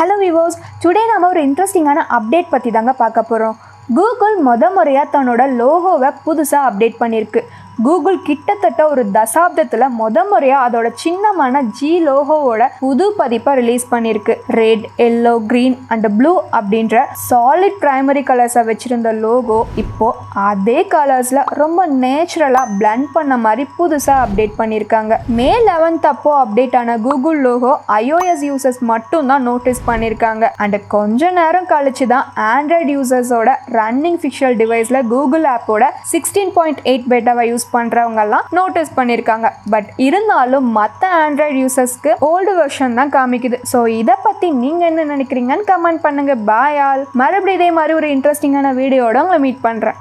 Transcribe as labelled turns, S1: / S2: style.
S1: Hello விவோஸ் today நம்ம ஒரு இன்ட்ரெஸ்டிங்கான அப்டேட் பற்றி தாங்க பார்க்க போகிறோம் கூகுள் முத முறையாக தன்னோட லோகோவை புதுசாக அப்டேட் பண்ணியிருக்கு கூகுள் கிட்டத்தட்ட ஒரு தசாப்தத்தில் முத முறையாக அதோட சின்னமான ஜி லோகோவோட புது பதிப்பை ரிலீஸ் பண்ணியிருக்கு. Red yellow green and blue அப்படின்ற சாலிட் ப்ரைமரி கலர்ஸை வச்சுருந்த லோகோ இப்போ அதே கலர்ஸில் ரொம்ப நேச்சுரலாக பிளண்ட் பண்ண மாதிரி புதுசாக அப்டேட் பண்ணியிருக்காங்க. மே லெவன்த் அப்போ அப்டேட் ஆன கூகுள் லோகோ ஐஓஎஸ் யூசர்ஸ் மட்டும் தான் நோட்டீஸ் பண்ணியிருக்காங்க. அண்ட் கொஞ்ச நேரம் கழிச்சு தான் ஆண்ட்ராய்டு யூசர்ஸோட ரன்னிங் ஃபிஷியல் டிவைஸில் கூகுள் ஆப்போட சிக்ஸ்டீன் பாயிண்ட் எயிட் பெட்டாவை யூஸ் பண்ணுறவங்கெல்லாம் நோட்டீஸ் பண்ணியிருக்காங்க பட் இருந்தாலும் மற்ற ஆண்ட்ராய்டு யூசர்ஸ்க்கு ஓல்டு வெர்ஷன் தான் காமிக்குது. ஸோ இதை பற்றி நீங்கள் என்ன நினைக்கிறீங்கன்னு கமெண்ட் பண்ணுங்கள் பாய் ஆல் மறுபடியும் இதே மாதிரி ஒரு இன்ட்ரெஸ்டிங்கான வீடியோட உங்களை மீட் பண்ணுறேன்